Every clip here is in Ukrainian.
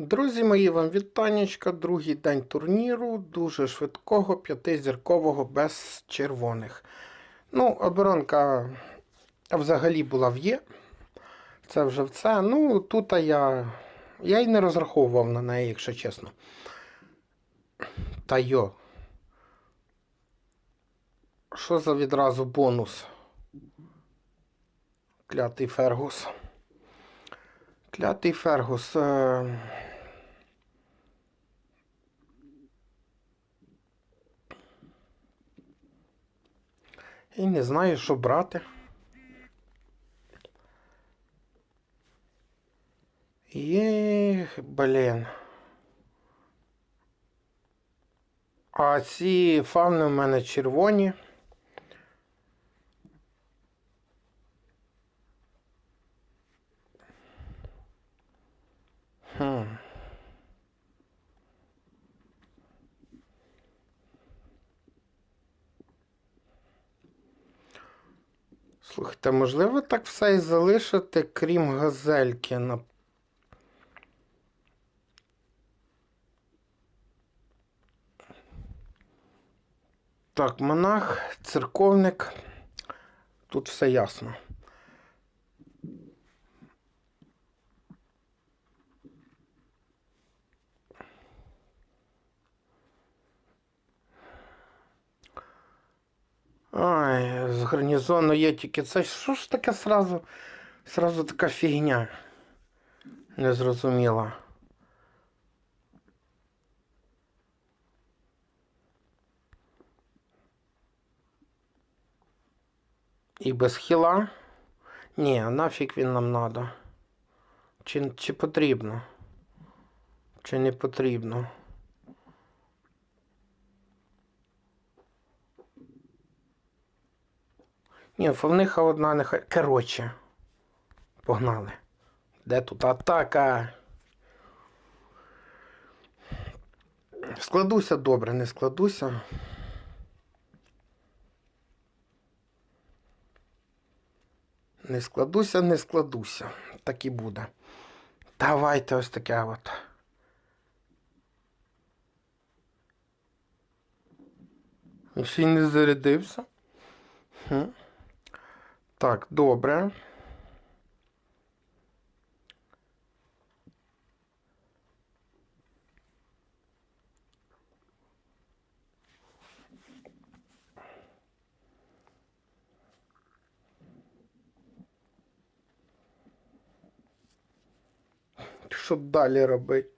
Друзі мої, вам вітанечка. Другий день турніру, дуже швидкого, п'ятизіркового, без червоних. Ну, оборонка взагалі була в Є. Це вже в це. Ну, тут я. Я й не розраховував на неї, якщо чесно. Та йо. Що за відразу бонус? Клятий Фергус. Клятий Фергус. Е... І не знаю, що брати. Єх, блін. А ці фауни в мене червоні. Хм. Слухайте, можливо так все і залишити, крім газельки. Так, монах, церковник. Тут все ясно. Ай, з гарнізону є тільки це. Що ж таке сразу, сразу така фігня? Незрозуміла. І без хіла? Ні, нафіг він нам надо. Чи, чи потрібно? Чи не потрібно? Ні, фовниха одна нехай. Коротше. Погнали. Де тут атака? Складуся добре, не складуся. Не складуся, не складуся. Так і буде. Давайте ось таке от. Ще й не зарядився. Хм. Так, добре. Що далі робити?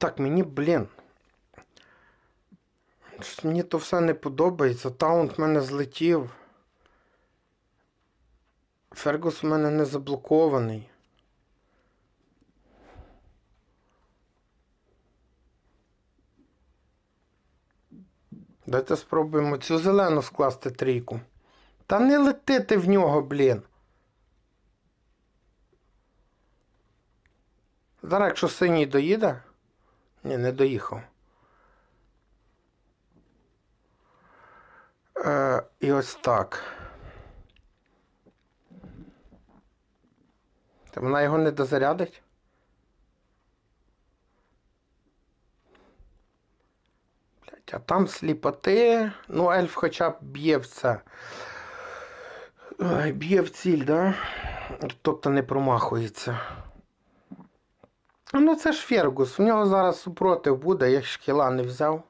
Так, мені, блін. Мені то все не подобається. Таунт в мене злетів. Фергус в мене не заблокований. Давайте спробуємо цю зелену скласти трійку. Та не летити в нього, блін. Зараз, якщо синій доїде. Ні, не доїхав. Е, і ось так. Та вона його не дозарядить? Блять, а там сліпоти. Ну, ельф хоча б б'є в це. Б'є в ціль, да? Тобто не промахується. Ну, це ж Фергус. У нього зараз супротив буде, я ж кіла не взяв.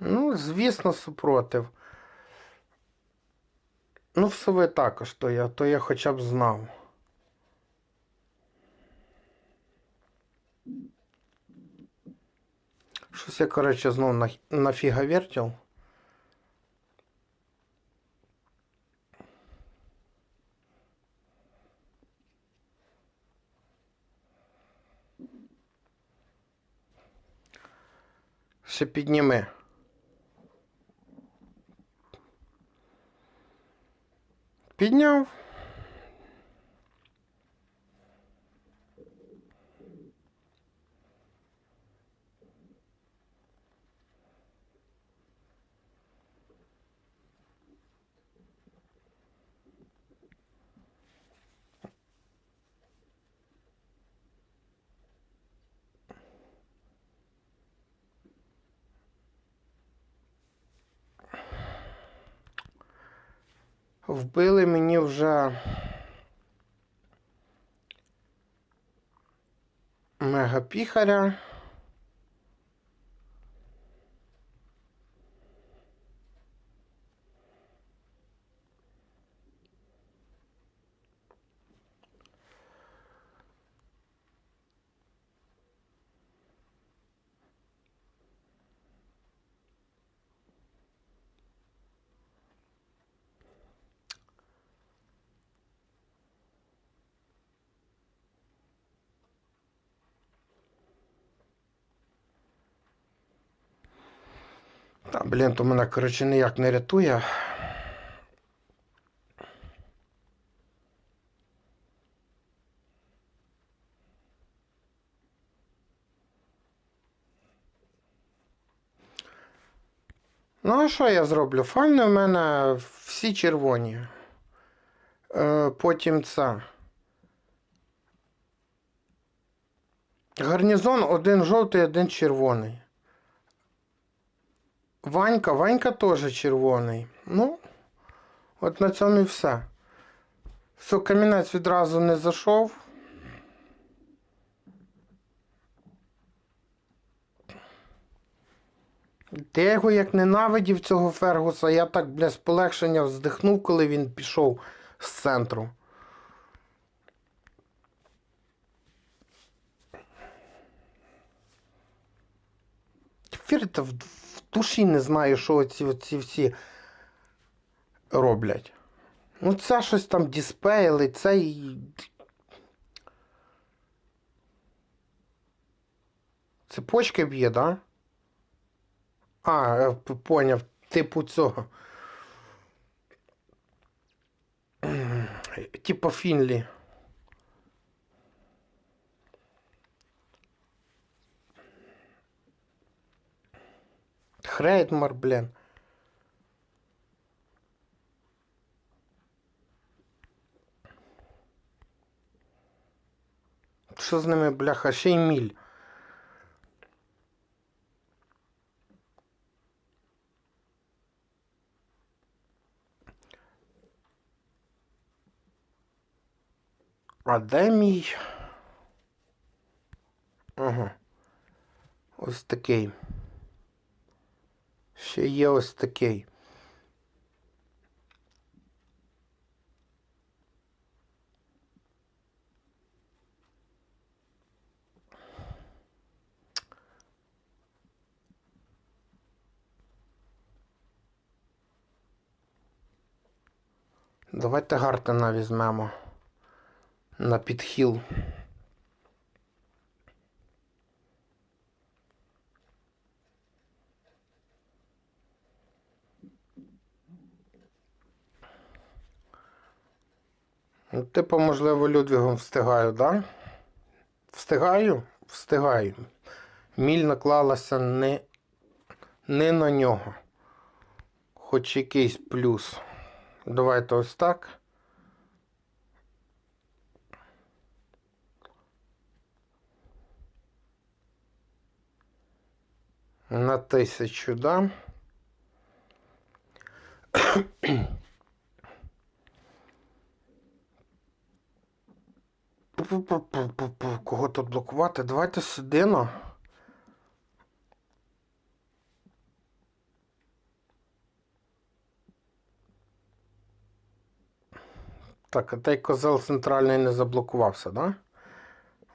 Ну, звісно, супротив. Ну, все ви також, то я, то я хоча б знав. Щось я, коротше, знов на, нафіга вертів. Ще підніми. Підняв. Вбили мені вже мегапіхаря. Та, блін, то мене, коротше, ніяк не рятує. Ну, а що я зроблю? Файно в мене всі червоні. Е, потім це. Гарнізон один жовтий, один червоний. Ванька, Ванька теж червоний. Ну, от на цьому і все. Все, камінець відразу не зайшов. Ти його як ненавидів цього Фергуса, я так, бля, з полегшення вздихнув, коли він пішов з центру. Вірите, душі не знаю, що оці, оці всі роблять. Ну, це щось там діспейли, це і. Цепочки б'є, да? А, е, поняв, типу цього. Типа Фінлі. Хрейтмар, блін. Що з ними, бляха, ще й міль. А де мій? Ага. Ось такий. Ще є ось такий. Давайте Гартена візьмемо на підхіл. Типу, можливо, Людвігом встигаю, да? Встигаю? Встигаю. Міль наклалася не, не на нього. Хоч якийсь плюс. Давайте ось так. На тисячу, да? Кого тут блокувати? Давайте сюди, ну. Так, а той козел центральний не заблокувався, да?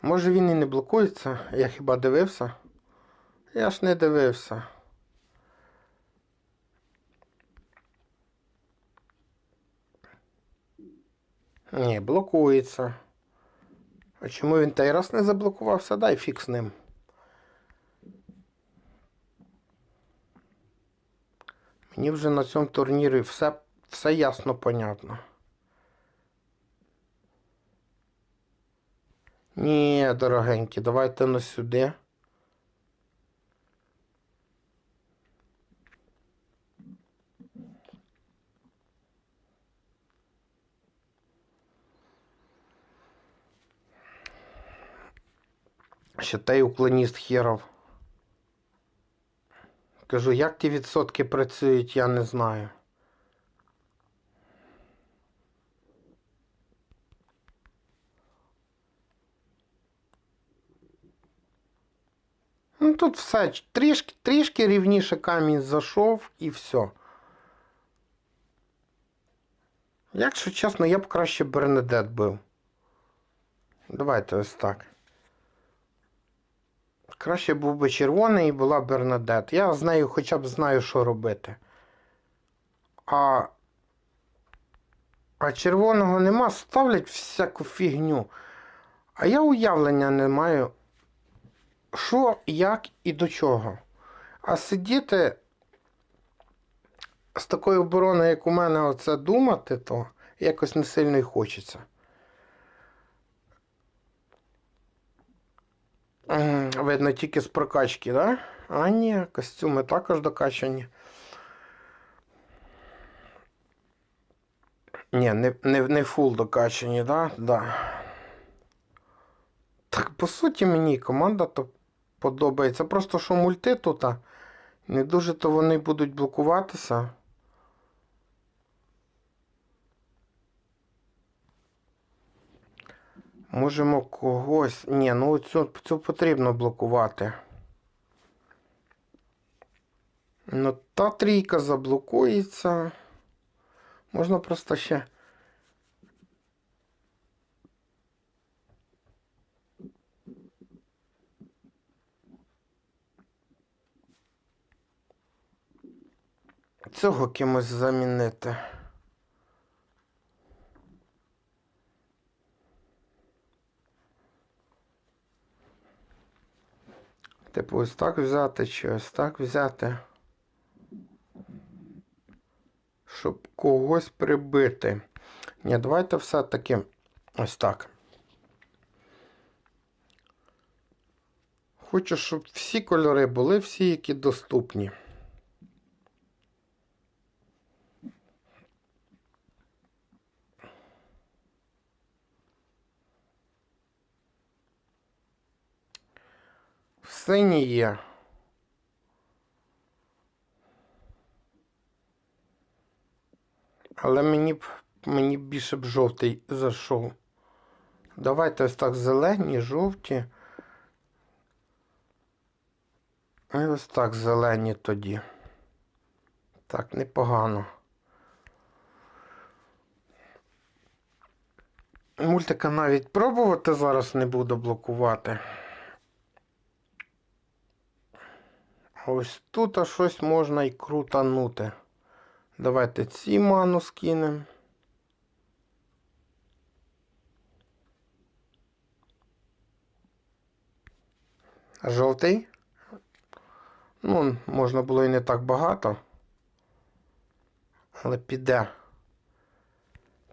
Може він і не блокується, я хіба дивився? Я ж не дивився. Ні, блокується. А чому він той раз не заблокувався? Дай фік з ним. Мені вже на цьому турнірі все, все ясно понятно. Ні, дорогенькі, давайте на сюди. Ще той уклоніст херов. Кажу, як ті відсотки працюють, я не знаю. Ну тут все трішки, трішки рівніше камінь зайшов і все. Якщо чесно, я б краще Бернедет бив. Давайте ось так. Краще був би червоний і була Бернадет. Я з нею хоча б знаю, що робити. А, а червоного нема, ставлять всяку фігню. А я уявлення не маю, що, як і до чого. А сидіти з такою обороною, як у мене, оце думати, то якось не сильно й хочеться. Видно тільки з прокачки, да? А ні, костюми також докачані. Ні, не, не, не фул докачані, да? Да. Так, по суті, мені команда то подобається. Просто що мульти тут не дуже то вони будуть блокуватися. Можемо когось. Ні, ну цю, цю потрібно блокувати. Ну, та трійка заблокується. Можна просто ще. Цього кимось замінити. Типу, ось так взяти чи ось так взяти. Щоб когось прибити. Ні, давайте все-таки ось так. Хочу, щоб всі кольори були, всі, які доступні. Є. Але мені б мені більше б жовтий зайшов. Давайте ось так зелені, жовті. І ось так зелені тоді. Так, непогано. Мультика навіть пробувати зараз не буду блокувати. Ось тут а щось можна і крутанути. Давайте ці ману скинемо. Жовтий. Ну, можна було і не так багато. Але піде.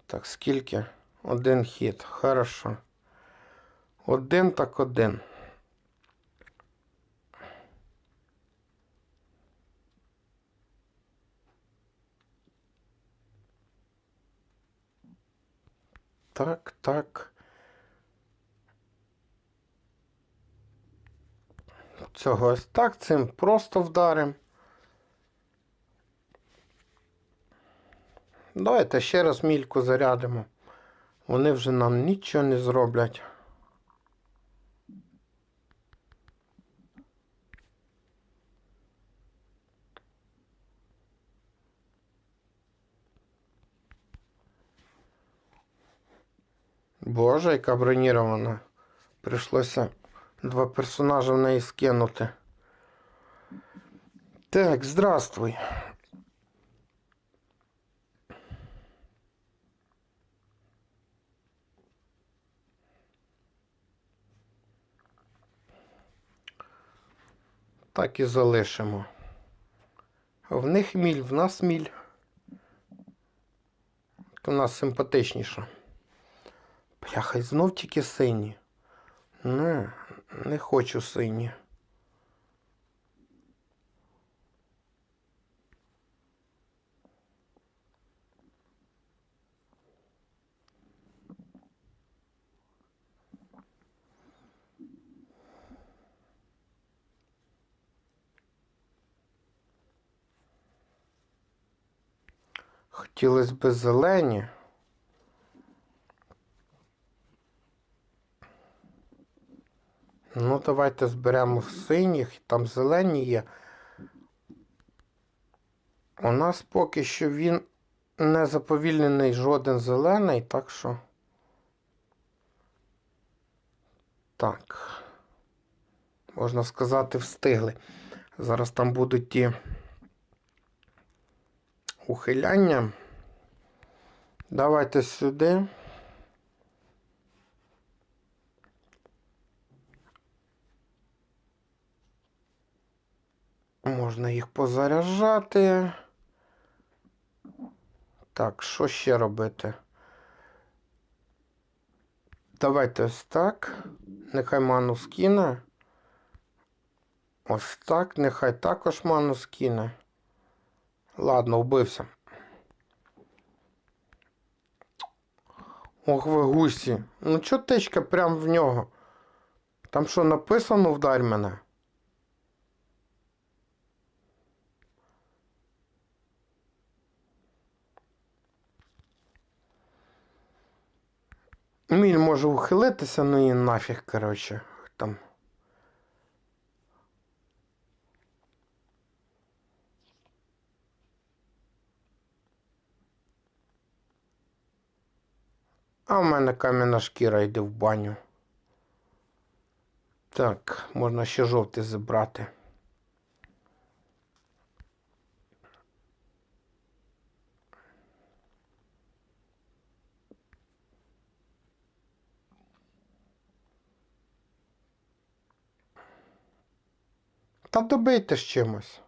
Так, скільки? Один хід. Хорошо. Один так один. Так, так. Цього ось так, цим просто вдарим. Давайте ще раз мільку зарядимо. Вони вже нам нічого не зроблять. Боже, яка бронірована. Прийшлося два персонажа в неї скинути. Так, здравствуй. Так і залишимо. В них міль, в нас міль. У нас симпатичніша. Бляха, і знов тільки сині. Не, не хочу сині. Хотілося б зелені. Ну, давайте зберемо синіх, там зелені є. У нас поки що він не заповільнений жоден зелений, так що. Так. Можна сказати, встигли. Зараз там будуть ті ухиляння. Давайте сюди. Можна їх позаряджати. Так, що ще робити? Давайте ось так. Нехай ману скине. Ось так, нехай також ману скине. Ладно, вбився. Ох ви гусі. Ну чо течка прям в нього? Там що написано вдарь мене? Міль може ухилитися, ну і нафіг, коротше, там. А в мене кам'яна шкіра йде в баню. Так, можна ще жовтий забрати. Та добийте з чимось.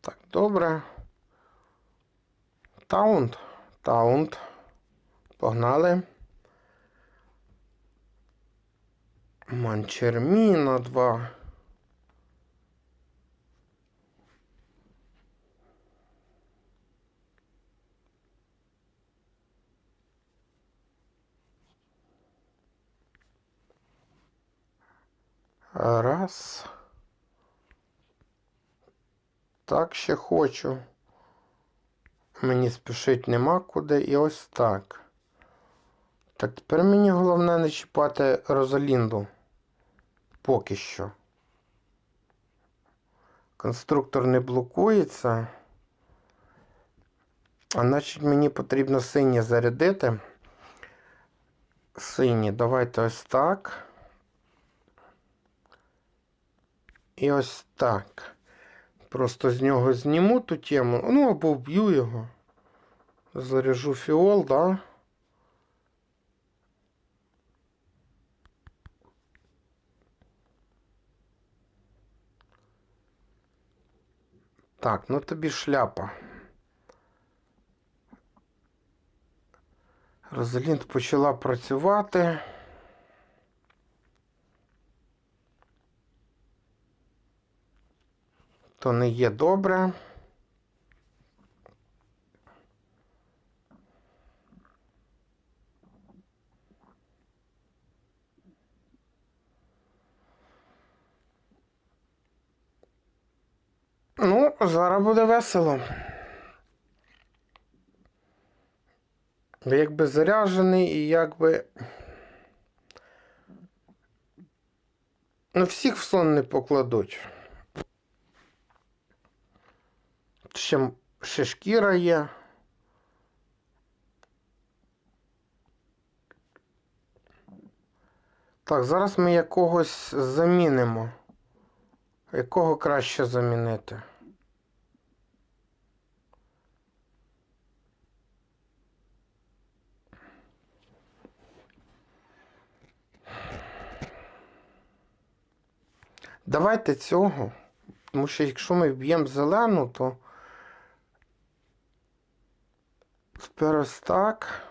Так, добре. Таунт. Таунт. Погнали. Манчерміна 2. Раз. Так ще хочу. Мені спішить нема куди. І ось так. Так, тепер мені головне не чіпати Розалінду. Поки що. Конструктор не блокується. А значить мені потрібно сині зарядити. Сині, давайте ось так. І ось так. Просто з нього зніму ту тему. Ну, або вб'ю його. Заряжу фіол, да. Так, ну тобі шляпа. Розалінд почала працювати. То не є добре. Ну, зараз буде весело. Якби заряджений і якби. Ну, всіх в сон не покладуть. ще, ще шкіра є. Так, зараз ми якогось замінимо. Якого краще замінити? Давайте цього, тому що якщо ми вб'ємо зелену, то Тепер так.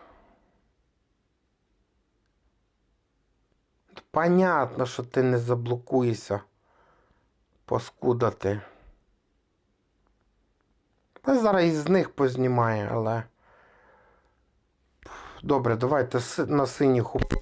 Понятно, що ти не заблокуєшся. поскудати. ти. Та зараз із них познімає, але. Добре, давайте на синіх уп-